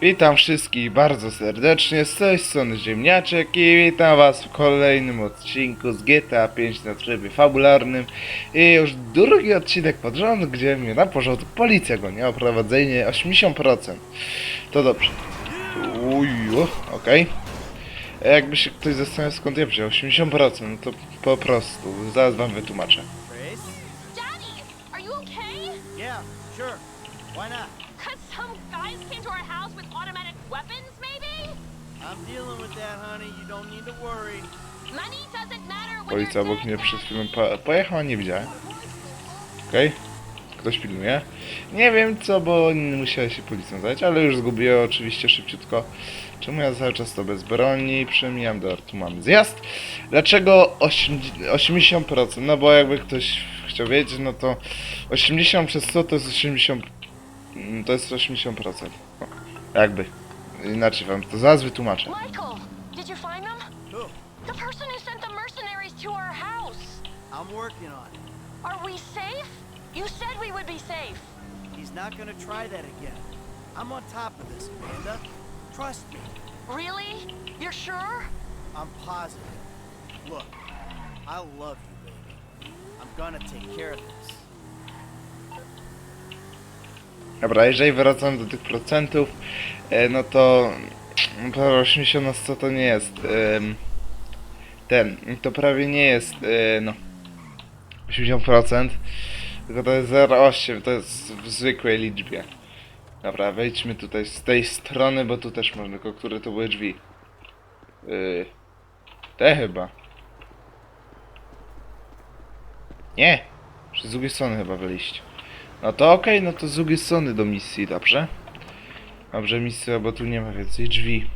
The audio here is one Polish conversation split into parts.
Witam wszystkich bardzo serdecznie, z tej strony Ziemniaczek i witam was w kolejnym odcinku z GTA 5 na trybie fabularnym i już drugi odcinek pod rząd, gdzie mnie na porządku policja goni o prowadzenie 80%. To dobrze. Uj, okej. A Jakby się ktoś zastanawiał skąd ja wziął 80%, no to po prostu, zaraz wam wytłumaczę. Policja obok mnie przed chwilą po pojechała, nie widziałem. Okej. Ktoś pilnuje. Nie wiem co, bo nie musiałem się policją zająć, ale już zgubiłem oczywiście szybciutko. Czemu ja cały czas to bez broni? Przemijam, do tu mamy zjazd. Dlaczego osiem- 80%? No bo jakby ktoś chciał wiedzieć, no to 80 przez 100 to jest 80... mm, To jest 80%. O, jakby. Inaczej wam to zaraz wytłumaczę. Michael, did you find them? Who? The person who sent the mercenaries to our house. I'm working on it. Are we safe? You said we would be safe. He's not gonna try that again. I'm on top of this, Amanda. Trust me. Really? You're sure? I'm positive. Look, I love you, baby. I'm gonna take care of this. Dobra, jeżeli wracam do tych procentów, e, no to no to 80 na 100 to nie jest ten, to prawie nie jest e, no 80%, tylko to jest 0,8, to jest w zwykłej liczbie. Dobra, wejdźmy tutaj z tej strony, bo tu też można, tylko które to były drzwi? Yy, te chyba. Nie, z drugiej strony chyba wyliście. No to okej, no to z drugiej strony do misji, dobrze? Dobrze, misja, bo tu nie ma więcej drzwi.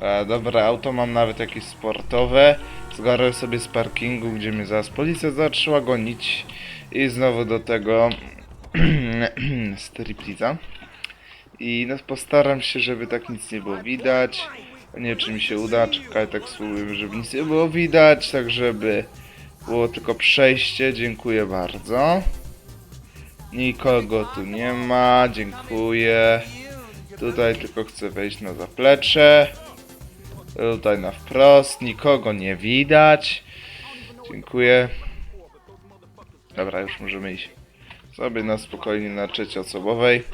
E, dobra, auto mam nawet jakieś sportowe. Zgarę sobie z parkingu, gdzie mnie zaraz policja zaczęła gonić. I znowu do tego stripliza. I no postaram się, żeby tak nic nie było widać. Nie wiem, czy mi się uda, czekaj, tak spróbujemy, żeby nic nie było widać, tak żeby było tylko przejście, dziękuję bardzo. Nikogo tu nie ma, dziękuję. Tutaj tylko chcę wejść na zaplecze. Tutaj na wprost, nikogo nie widać. Dziękuję. Dobra, już możemy iść sobie na spokojnie na trzecioosobowej.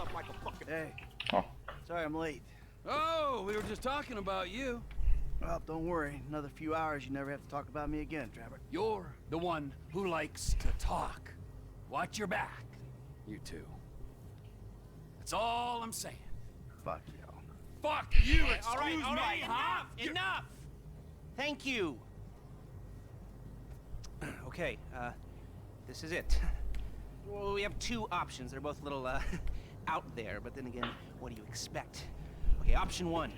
Oh. Sorry I'm late. Oh, we were just talking about you. Well, don't worry. Another few hours, you never have to talk about me again, Trevor. You're the one who likes to talk. Watch your back, you two. That's all I'm saying. Fuck you. Fuck you, excuse all right, all me, right, huh? enough, enough. Thank you. okay, uh, this is it. Well, we have two options. They're both a little, uh, out there, but then again, what do you expect? Okay, option one.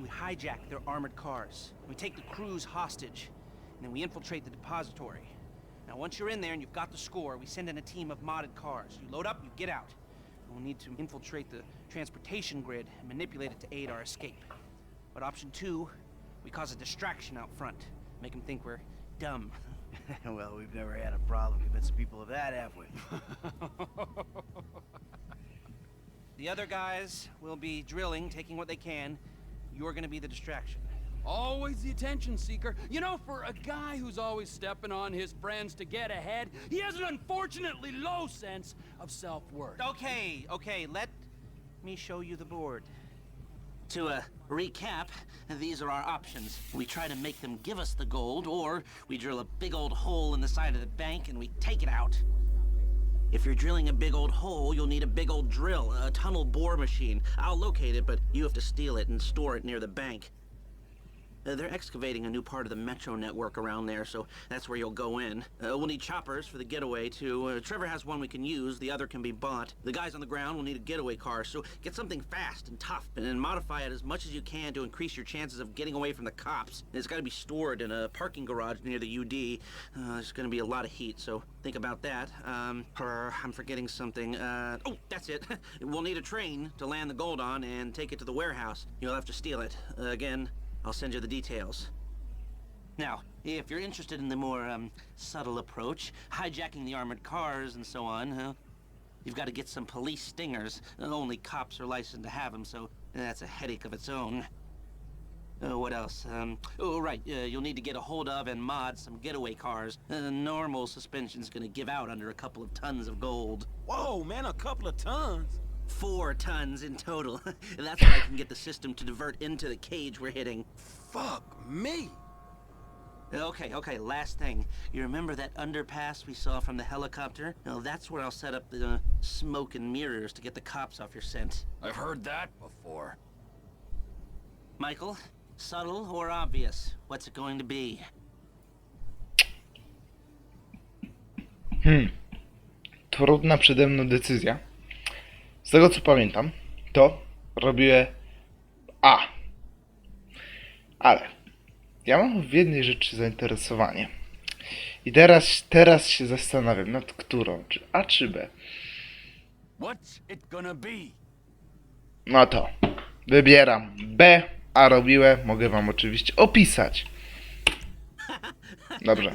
We hijack their armored cars. We take the crews hostage, and then we infiltrate the depository. Now, once you're in there and you've got the score, we send in a team of modded cars. You load up, you get out. We'll need to infiltrate the transportation grid and manipulate it to aid our escape. But option two, we cause a distraction out front. Make them think we're dumb. well, we've never had a problem convincing people of that, have we? The other guys will be drilling, taking what they can. You're gonna be the distraction. Always the attention seeker. You know, for a guy who's always stepping on his friends to get ahead, he has an unfortunately low sense of self-worth. Okay, okay, let me show you the board. To uh, recap, these are our options. We try to make them give us the gold, or we drill a big old hole in the side of the bank and we take it out. If you're drilling a big old hole, you'll need a big old drill, a tunnel bore machine. I'll locate it, but you have to steal it and store it near the bank. Uh, they're excavating a new part of the metro network around there, so that's where you'll go in. Uh, we'll need choppers for the getaway, too. Uh, Trevor has one we can use, the other can be bought. The guys on the ground will need a getaway car, so get something fast and tough, and modify it as much as you can to increase your chances of getting away from the cops. And it's got to be stored in a parking garage near the UD. Uh, there's going to be a lot of heat, so think about that. Um, er, I'm forgetting something. Uh, oh, that's it. we'll need a train to land the gold on and take it to the warehouse. You'll have to steal it. Again, I'll send you the details. Now, if you're interested in the more um, subtle approach, hijacking the armored cars and so on, uh, You've got to get some police stingers. Only cops are licensed to have them, so that's a headache of its own. Uh, what else? Um, oh, right. Uh, you'll need to get a hold of and mod some getaway cars. Uh, normal suspension's gonna give out under a couple of tons of gold. Whoa, man, a couple of tons. Four tons in total. That's what I can get the system to divert into the cage we're hitting. Fuck me. Okay, okay, last thing. You remember that underpass we saw from the helicopter? Well, that's where I'll set up the uh, smoke and mirrors to get the cops off your scent. I've heard that before. Michael, subtle or obvious? What's it going to be? Hmm. Trudna przede mną decyzja. Z tego co pamiętam, to robię A. Ale ja mam w jednej rzeczy zainteresowanie. I teraz, teraz się zastanawiam nad którą, czy A czy B. What's it gonna be? No to wybieram B, a robiłem, mogę wam oczywiście opisać. Dobrze.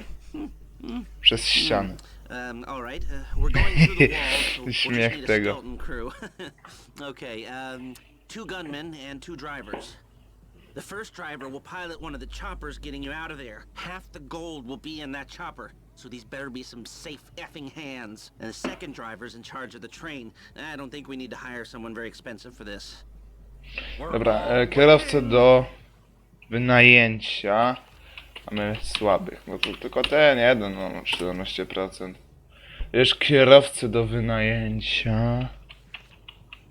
Przez ścianę. Um, all right. Uh, we're going through the wall, so we'll just Śmiech need a skeleton crew. okay, um, two gunmen and two drivers. The first driver will pilot one of the choppers getting you out of there. Half the gold will be in that chopper, so these better be some safe effing hands. And the second driver's in charge of the train. I don't think we need to hire someone very expensive for this. Dobra, kierowcę do wynajęcia. Mamy słabych, bo to tylko ten jeden, no 17%. Wiesz, kierowcę do wynajęcia.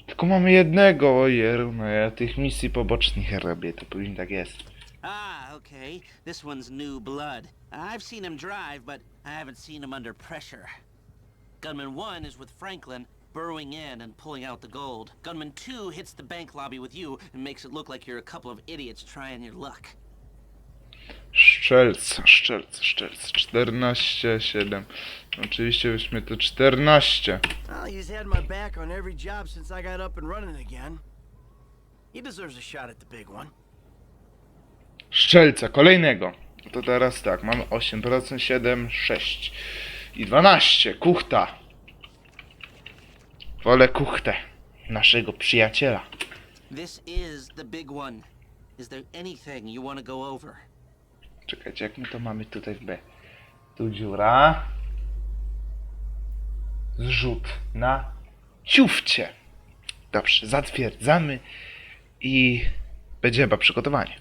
Tylko mamy jednego, ojeru, no ja tych misji pobocznych robię, to powinno tak jest. Ah, okay. This one's new blood. I've seen him drive, but I haven't seen him under pressure. Gunman 1 is with Franklin, burrowing in and pulling out the gold. Gunman 2 hits the bank lobby with you and makes it look like you're a couple of idiots trying your luck. Szczelca, szczelca, szczelca. 14, 7. Oczywiście byśmy to 14. Well, he's had my back on every job since I got up and running again. He deserves a shot at the big one. Szczelca, kolejnego. No To teraz tak, mamy 8%, 7, 6 i 12. Kuchta. Wolę kuchtę. Naszego przyjaciela. This is the big one. Is there anything you want to go over? Czekajcie, jak my to mamy tutaj w B? Tu dziura. Zrzut na ciufcie. Dobrze, zatwierdzamy i będzie chyba przygotowanie.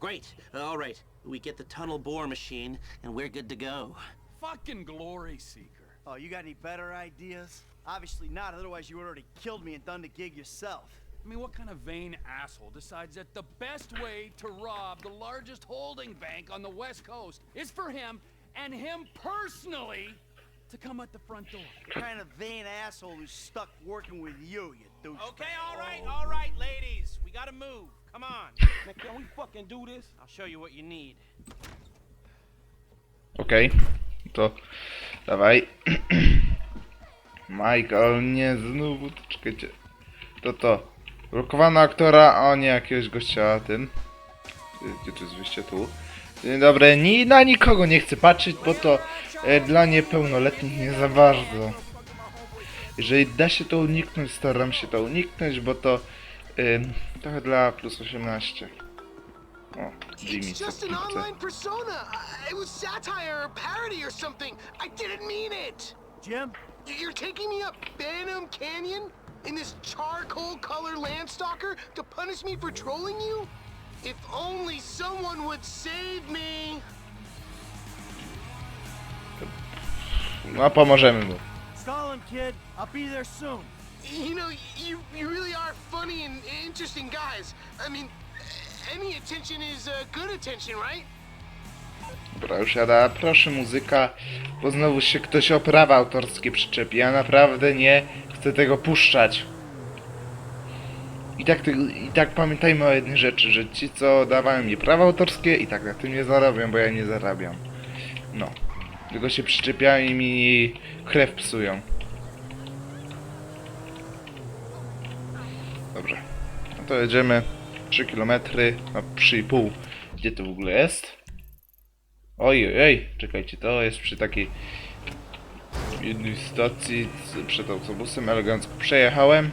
Great. All right. We get the tunnel bore machine and we're good to go. fucking glory seeker. Oh, you got any better ideas? Obviously not, otherwise you would already killed me and done the gig yourself. I mean, what kind of vain asshole decides that the best way to rob the largest holding bank on the West Coast is for him and him personally to come at the front door? The kind of vain asshole who's stuck working with you, you douche. Okay, all right, all right, ladies. We gotta move. Come on. Man, can we fucking do this? I'll show you what you need. Okej, to dawaj. Michael, nie, znowu, to czekajcie. To to. Blokowana aktora, o nie, jakiegoś gościa tym. Gdzie to jest wyjście tu? Dzień dobry, ni, na nikogo nie chcę patrzeć, bo to e, dla niepełnoletnich nie za bardzo. Jeżeli da się to uniknąć, staram się to uniknąć, bo to ym, trochę dla plus 18. O, Jimmy, It's co just an chce. online persona. I- It was satire or parody or something. I didn't mean it. Jim? Y- You're taking me up Banham Canyon in this charcoal color landstalker to punish me for trolling you? If only someone would save me. No, pomożemy mu. Stall him, kid. I'll be there soon. You know, you you really are funny and interesting guys. I mean, any attention is uh, good attention, right? Dobra, już jada. Proszę muzyka, bo znowu się ktoś o prawa autorskie przyczepi. Ja naprawdę nie chcę tego puszczać. I tak, I tak pamiętajmy o jednej rzeczy, że ci co dawają mi prawa autorskie i tak na tym nie zarobią, bo ja nie zarabiam. No. Tylko się przyczepiają i mi krew psują. Dobrze. No to jedziemy 3 km, no 3,5. Gdzie to w ogóle jest? Oj, oj, oj, czekajcie, to jest przy takiej jednej stacji przed autobusem, elegancko przejechałem.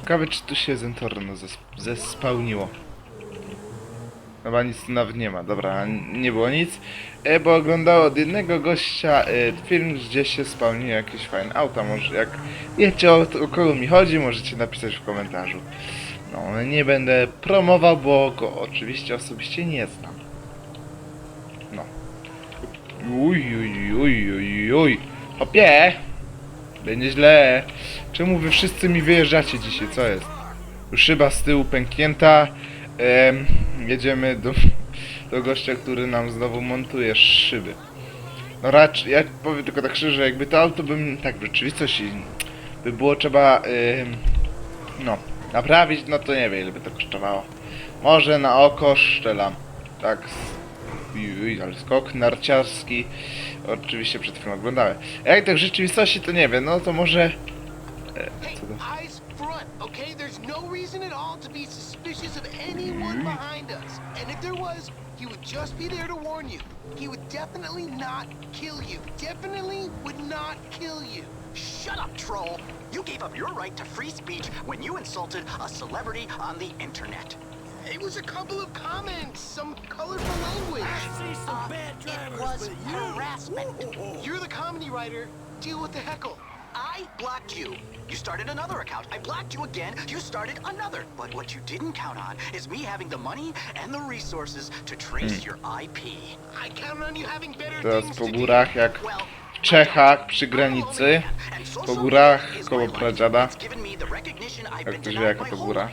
Ciekawe czy tu się Zentorno zes zespałniło. Chyba nic tu nawet nie ma, dobra, nie było nic. E, bo oglądało od jednego gościa e, film, gdzie się spełniły jakieś fajne auta. Może jak wiecie o, o kogo mi chodzi, możecie napisać w komentarzu. No, nie będę promował, bo go oczywiście osobiście nie znam. No. Uj, uj, uj, uj, uj. Hopie! Będzie źle. Czemu wy wszyscy mi wyjeżdżacie dzisiaj? Co jest? Już szyba z tyłu pęknięta. Em, jedziemy do, do gościa, który nam znowu montuje szyby. No raczej, ja powiem tylko tak szczerze, jakby to auto bym tak w rzeczywistości by było trzeba em, no, naprawić, no to nie wiem ile by to kosztowało. Może na oko szczelam. Tak. Uj, ale skok narciarski. Oczywiście przed chwilą oglądałem. Jak tak w rzeczywistości to nie wiem, no to może... E, co to? okay? There's no reason at all to be suspicious of anyone behind us. And if there was, he would just be there to warn you. He would definitely not kill you. Definitely would not kill you. Shut up, troll! You gave up your right to free speech when you insulted a celebrity on the internet. It was a couple of comments, some colorful language. I see some Uh, it was harassment. You're the comedy writer. Deal with the heckle. I blocked you. You started another account. I blocked you again. You started another. But what you didn't count on is me having the money and the resources to trace your IP. I count on you having better Teraz things po to do. górach jak Well, w Czechach przy granicy. Po górach koło pradziada. Jak ktoś wie jaka to góra.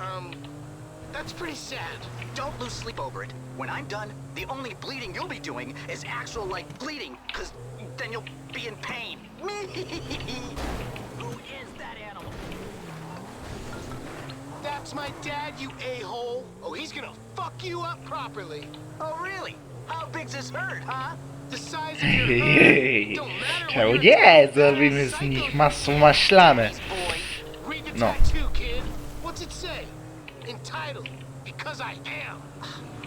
Um, that's pretty sad. Don't lose sleep over it. When I'm done, the only bleeding you'll be doing is actual, like, bleeding, because then you'll be in pain. That's my dad, you a-hole. Oh, he's gonna fuck you up properly. oh, really? How big's this herd, huh? The size of your Jej, herd don't matter czemu when nie? you're Zrobimy z nich masło maślane. Boy, Read the No. tattoo, kid. What's it say? Entitled, because I am.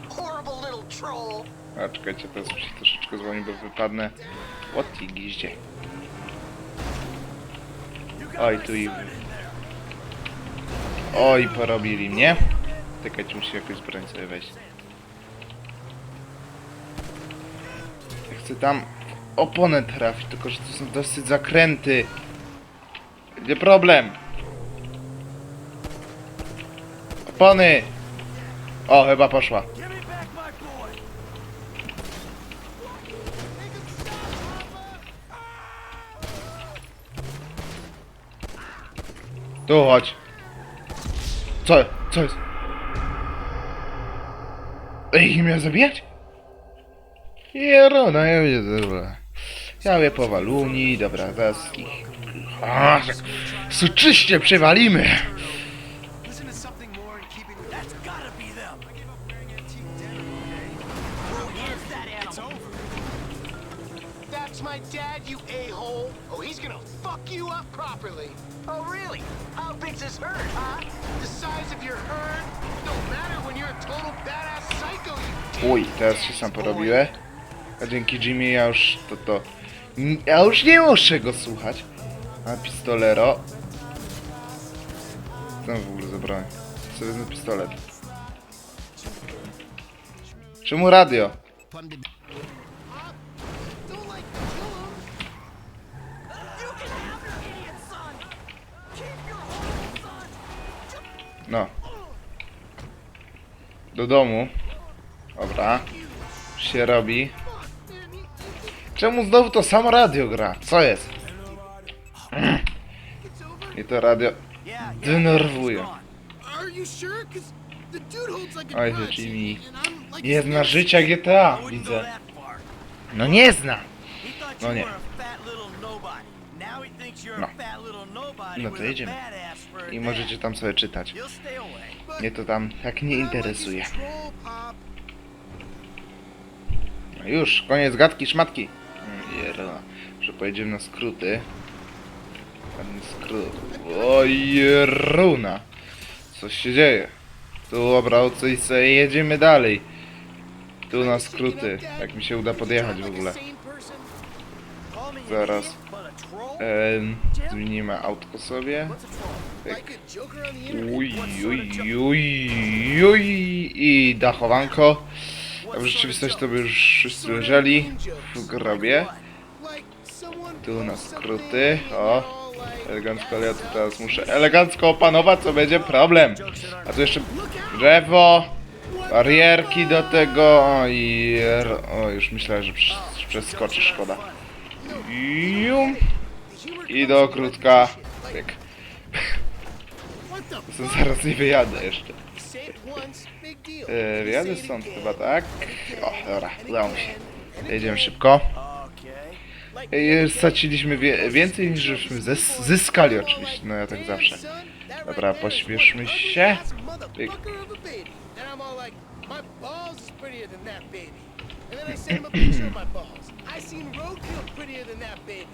horrible little troll. A czekajcie, teraz muszę troszeczkę dzwonić, bo wypadnę. O ty giździe. Oj, tu i... Oj, porobili mnie. Czekajcie, muszę jakoś broń sobie wejść. Ja chcę tam oponę trafić, tylko że to są dosyć zakręty. Gdzie problem? Opony! O, chyba poszła. Tu chodź. Co? Co jest? Ej, miał zabijać? Jerona, ja widzę, dobra. Ja je powaluni, dobra, zaraz ich... A, tak soczyście przewalimy! That's my dad, you a-hole. Oh, he's gonna fuck you up properly. Oh, really? How big's this herd, huh? The size of your herd don't matter when you're a total badass psycho, you Uj, teraz się sam porobiłem. A dzięki Jimmy ja już to to... Ja już nie muszę go słuchać. A pistolero... Co w ogóle za broń? Co wezmę pistolet? Czemu radio? Don't like to kill him. You can have your idiot son! Keep your whole son! No. Do domu. Dobra. Już się robi. Czemu znowu to samo radio gra? Co jest? I to radio denerwuje. Oj, his zna next- życia GTA, widzę. No nie zna. No nie. No. No to jedziemy. I możecie tam sobie czytać. Mnie to tam tak nie interesuje. No już, koniec gadki, szmatki. Mm, Jera, że pojedziemy na skróty. Ładny skrót. O Jeruna. coś się dzieje. Tu obrał coś sobie i jedziemy dalej. Tu na skróty, jak mi się uda podjechać w ogóle. Zaraz. Zmienimy autko sobie. Pyk. Uj, uj, uj, uj. I dachowanko. A w rzeczywistości to by już wszyscy leżeli w grobie. Tu na skróty. O, elegancko, ale ja tu teraz muszę elegancko opanować, co będzie problem. A tu jeszcze drzewo, barierki do tego i... O, już myślałem, że przes- przeskoczy, szkoda. Jum. I do krótka. Pyk. Zaraz nie wyjadę jeszcze. E, wyjadę stąd chyba, tak? O, dobra, udało mi się. Jedziemy szybko. E, Straciliśmy wie więcej niż żeśmy zys zyskali oczywiście, no ja tak zawsze. Dobra, pośpieszmy się. Pyk.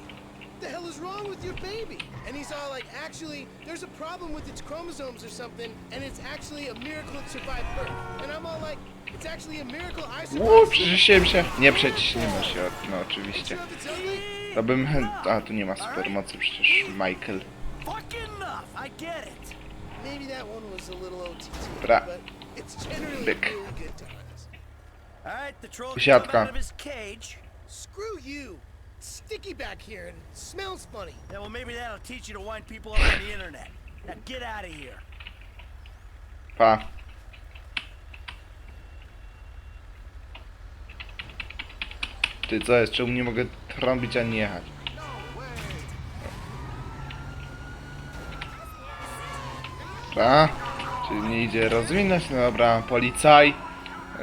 wrong with your baby? And he's all like, actually, there's a problem with its chromosomes or something, and it's actually a miracle it survived birth. And I'm all like, it's actually a miracle I Uuu, survived. przeciśniemy się. Nie przeciśniemy się, no oczywiście. you if it's ugly? To bym chęt... A, tu nie ma supermocy przecież, Michael. Fuck enough. I get it. Maybe that one was a little OTT, Bra. but it's generally Byk. really good times. All right, the troll can Siatka. out of his cage. Screw you. Sticky back here and it smells funny. Yeah, well, maybe that'll teach you to wind people up on the internet. Now get out of here. Pa. Ty co jest? Czemu nie mogę trąbić ani jechać? Dobra. Czyli nie idzie rozwinąć, no dobra, policaj.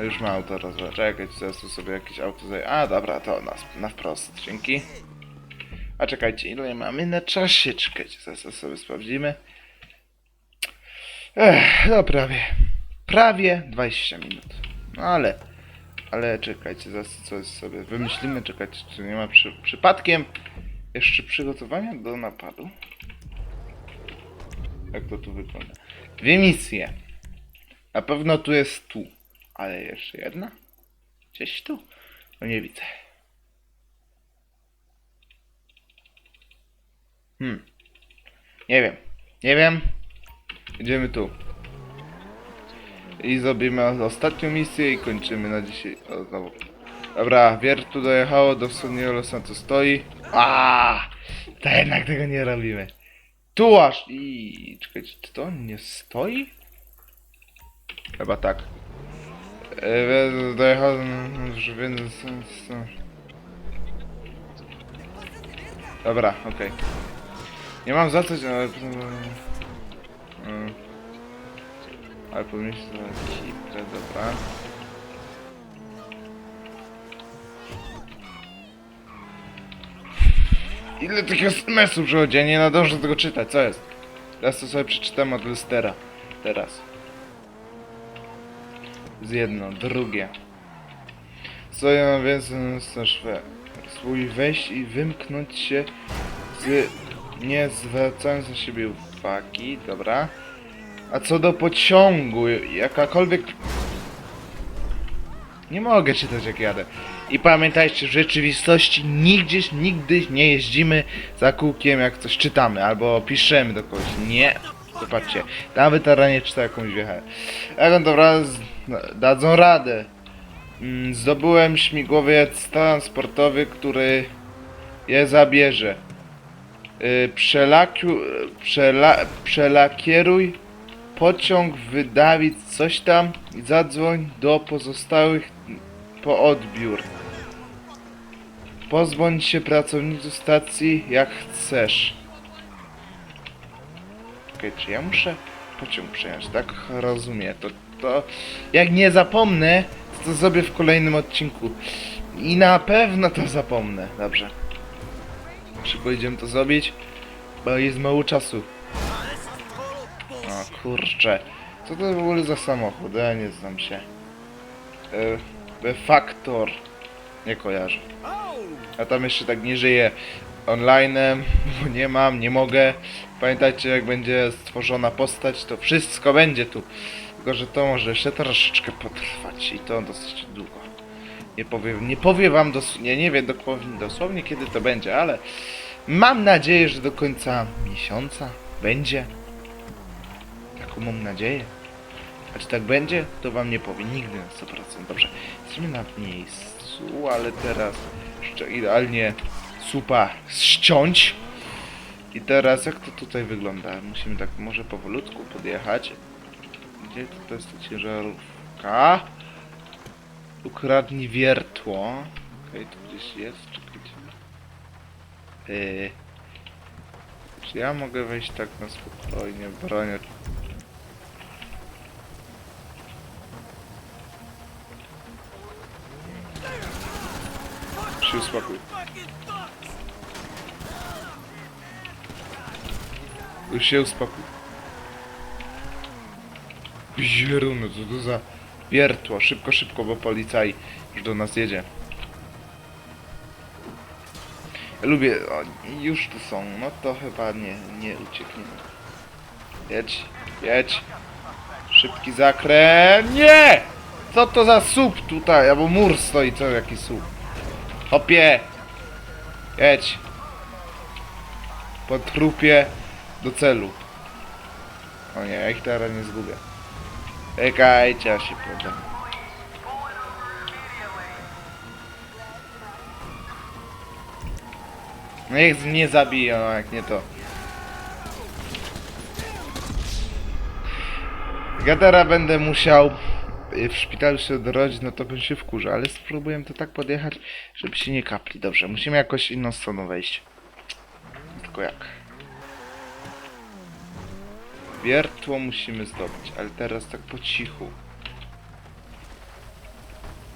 Już ma auto rozwinąć. Czekaj, zaraz tu sobie jakieś auto zaj... A, dobra, to na, na wprost, dzięki. A czekajcie, ile mamy na czasie? Czekajcie, zaraz sobie sprawdzimy. Ech, no prawie. Prawie 20 minut. No ale, ale czekajcie, zaraz coś sobie wymyślimy. Czekajcie, czy nie ma przy, przypadkiem jeszcze przygotowania do napadu? Jak to tu wygląda? Dwie misje. Na pewno tu jest tu. Ale jeszcze jedna? Gdzieś tu? No nie widzę. Hmm. Nie wiem. Nie wiem. Idziemy tu. I zrobimy ostatnią misję i kończymy na dzisiaj. O, znowu. Dobra, wiertu dojechało do wschodniego co stoi. A, To jednak tego nie robimy. Tu aż i czekajcie, to nie stoi? Chyba tak. Już więc... Dobra, okej. Nie mam za co, ale... Mm. Ale się znaleźć hipkę, dobra. Ile tych SMS-ów przychodzi? Ja nie nadążę tego czytać, co jest? Teraz to sobie przeczytam od Lystera. Teraz. Z jedno, drugie. Stoję więc na szwe. Spróbuj wejść i wymknąć się z... Nie zwracając na siebie uwagi, dobra. A co do pociągu, jakakolwiek... Nie mogę czytać jak jadę. I pamiętajcie, w rzeczywistości nigdzie, nigdy nie jeździmy za kółkiem jak coś czytamy, albo piszemy do kogoś. Nie. Zobaczcie, nawet teraz nie czyta jakąś wjechę. Jak on to raz dadzą radę. Mm, Zdobyłem śmigłowiec transportowy, który je zabierze. Yy, Przelakiu, przela, przelakieruj pociąg wydawić coś tam i zadzwoń do pozostałych po odbiór. Pozbądź się pracowników stacji jak chcesz. Okej, czy ja muszę pociąg przejąć, tak? Rozumiem. To, to jak nie zapomnę, to zrobię w kolejnym odcinku. I na pewno to zapomnę. Dobrze. Szybko idziemy to zrobić, bo jest mało czasu. O kurczę. Co to w ogóle za samochód? Ja nie znam się. E, Factor. Nie kojarzę. A tam jeszcze tak nie żyje. Online, bo nie mam, nie mogę. Pamiętajcie, jak będzie stworzona postać, to wszystko będzie tu. Tylko, że to może jeszcze troszeczkę potrwać i to dosyć długo. Nie powiem, nie powiem wam dosłownie, nie wiem dokładnie, dosłownie kiedy to będzie, ale mam nadzieję, że do końca miesiąca będzie. Taką mam nadzieję. A czy tak będzie, to wam nie powiem nigdy na 100%. Dobrze, jesteśmy na miejscu, ale teraz jeszcze idealnie supa ściąć. I teraz jak to tutaj wygląda? Musimy tak może powolutku podjechać. Gdzie to jest ta ciężarówka? Ukradnij wiertło. Okej, to gdzieś jest, czekajcie. Yy. Czy ja mogę wejść tak na spokojnie, bronię się. Już się uspokój. Zieruno, co to za wiertło. Szybko, szybko, bo policaj już do nas jedzie. Lubię, o, już tu są, no to chyba nie, nie uciekniemy. Jedź, jedź. Szybki zakręt. Nie! Co to za słup tutaj? Albo mur stoi, co jaki słup? Hopie! Jedź! Po trupie do celu. O nie, ja ich teraz nie zgubię. Czekajcie, ja się podam. No niech mnie zabiją, a jak nie to. Teraz będę musiał y, w szpitalu się odrodzić, no to bym się wkurzył, ale spróbuję to tak podjechać, żeby się nie kapli. Dobrze, musimy jakoś inną stroną wejść. Tylko jak? Wiertło musimy zdobyć, ale teraz tak po cichu.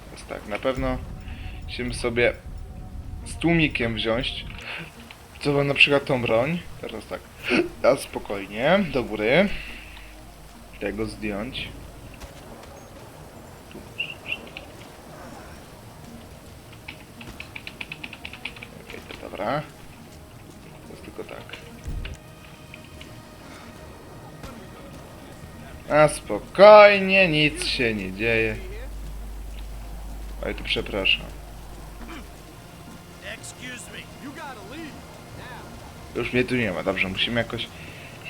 Teraz tak, na pewno musimy sobie z tłumikiem wziąć. Co na przykład tą broń. Teraz tak, a spokojnie, do góry. Tego zdjąć. Dobra. To tylko tak. A spokojnie, nic się nie dzieje. Oj, to przepraszam. Już mnie tu nie ma, dobrze, musimy jakoś...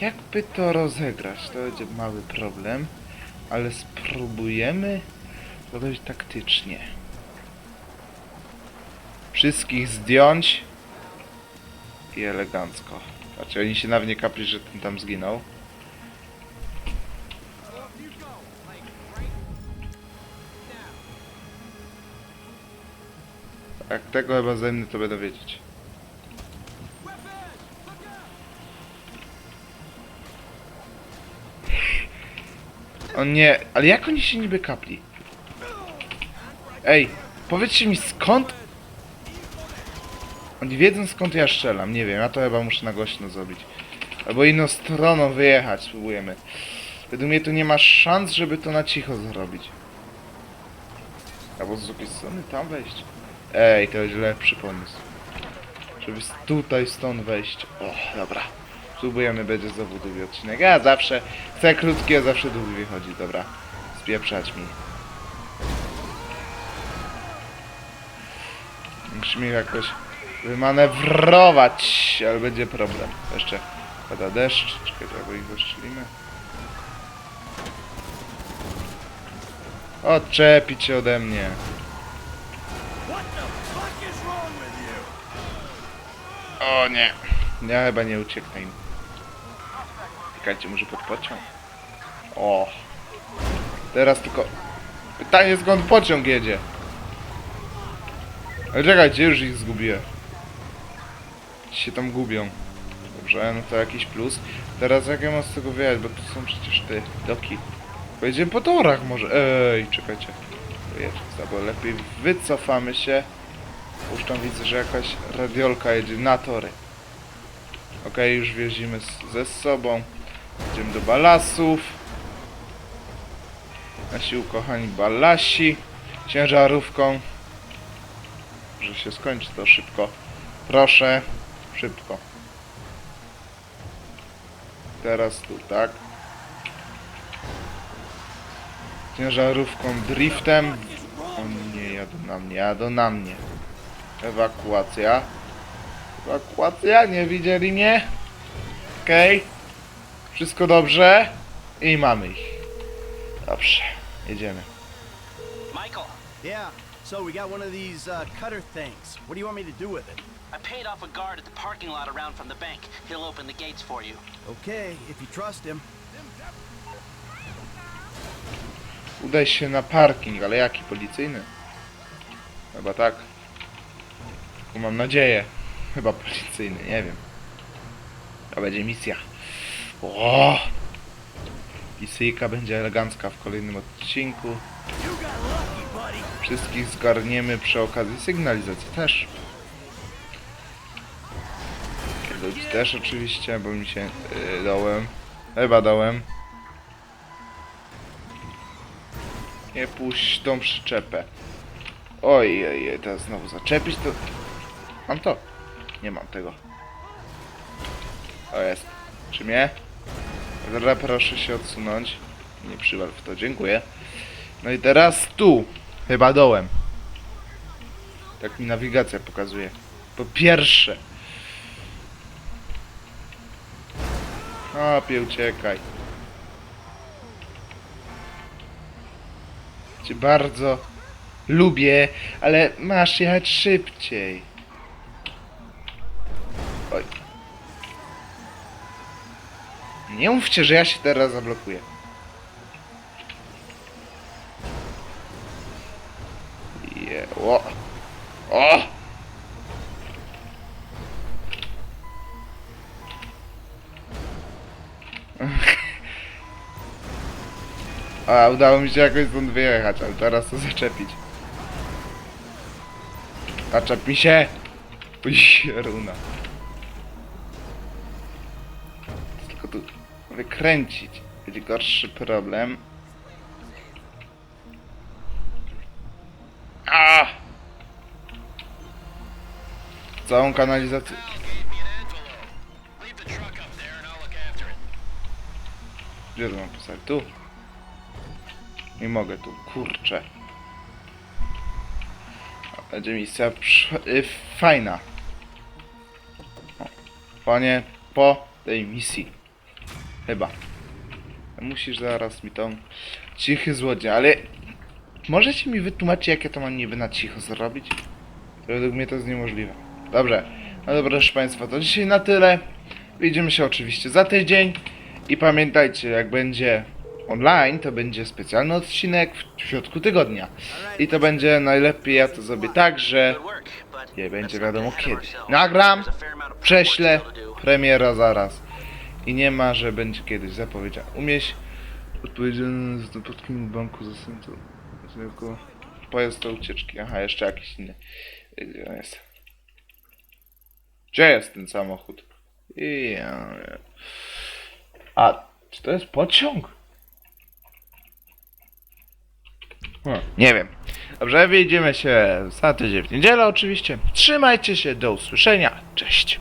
Jakby to rozegrać? To będzie mały problem, ale spróbujemy to dość taktycznie. Wszystkich zdjąć i elegancko. Znaczy oni się nawet nie kapli, że ten tam zginął. Tego chyba zajmę, to będę wiedzieć. O nie, ale jak oni się niby kapli? Ej, powiedzcie mi skąd? Oni wiedzą skąd ja strzelam, nie wiem, ja to chyba muszę na głośno zrobić. Albo inną stroną wyjechać, spróbujemy. Według mnie tu nie ma szans, żeby to na cicho zrobić. Albo z drugiej strony tam wejść. Ej, to jest lepszy pomysł. Żeby tutaj stąd wejść. O, dobra. Spróbujemy, będzie znowu długi odcinek. Ja zawsze chcę krótki, a zawsze długi wychodzi. Dobra, spieprzać mi. Musimy jakoś wymanewrować, ale będzie problem. Jeszcze pada deszcz, czekajcie, albo ich zastrzelimy. Odczepić się ode mnie. O nie. Ja chyba nie ucieknę im. Czekajcie, może pod pociąg? O. Teraz tylko... Pytanie skąd pociąg jedzie? Ale czekajcie, już ich zgubiłem. Się tam gubią. Dobrze, no to jakiś plus. Teraz jak ja mam z tego wyjechać, bo tu są przecież te doki. Pojedziemy po torach może. Ej, czekajcie. Bo lepiej wycofamy się. Tam widzę, że jakaś radiolka jedzie na tory. Okej, już wieździmy z, ze sobą. Idziemy do balasów. Nasi ukochani balasi. Ciężarówką. Że się skończy to szybko. Proszę. Szybko. Teraz tu, tak? Ciężarówką driftem. O nie, jadą na mnie, jadą na mnie. Ewakuacja. Ewakuacja, nie widzieli mnie? Okej. Wszystko dobrze? I mamy ich. Dobrze, jedziemy. Michael, Yeah, so we got one of these uh, cutter things. What do you want me to do with it? I paid off a guard at the parking lot around from the bank. He'll open the gates for you. Okay, if you trust him. Udaj się na parking, ale jaki policyjny? Chyba tak. Mam nadzieję. Chyba policyjny, nie wiem. To będzie misja. O! Misyjka będzie elegancka w kolejnym odcinku. Wszystkich zgarniemy przy okazji sygnalizacji też. Ludzi też oczywiście, bo mi się yy, dałem. Chyba dałem. Nie puść tą przyczepę. Oj, oj, oj, teraz znowu zaczepić to... Mam to? Nie mam tego. O jest. Czy mnie? Dobra, proszę się odsunąć. Nie przywal w to, dziękuję. No i teraz tu. Chyba dołem. Tak mi nawigacja pokazuje. Po pierwsze. A, pie, uciekaj. Cię bardzo lubię, ale masz jechać szybciej. Nie mówcie, że ja się teraz zablokuję. Je, o! A, udało mi się jakoś stąd wyjechać, ale teraz to zaczepić. Zaczep mi się! Runa. Wykręcić. Będzie gorszy problem. A! Całą kanalizację. Gdzie to mam postawić? Tu? Nie mogę tu, kurczę. Będzie misja y, fajna. Panie, po tej misji. Chyba. Musisz zaraz mi tą cichy złodziej, ale możecie mi wytłumaczyć, jak ja to mam niby na cicho zrobić? Według mnie to jest niemożliwe. Dobrze. No dobra, proszę Państwa, to dzisiaj na tyle. Widzimy się oczywiście za tydzień. I pamiętajcie, jak będzie online, to będzie specjalny odcinek w środku tygodnia. I to będzie najlepiej, ja to zrobię tak, że nie będzie wiadomo kiedy. Nagram, prześlę, premiera zaraz. I nie ma, że będzie kiedyś zapowiedziane. Umieść odpowiedzialny za napadkiem banku zastępcą. Tylko pojazd do ucieczki. Aha, jeszcze jakiś inny. Gdzie on jest? Gdzie jest ten samochód? I ja... A, czy to jest pociąg? Hmm, nie wiem. Dobrze, widzimy się za tydzień w niedzielę oczywiście. Trzymajcie się, do usłyszenia. Cześć.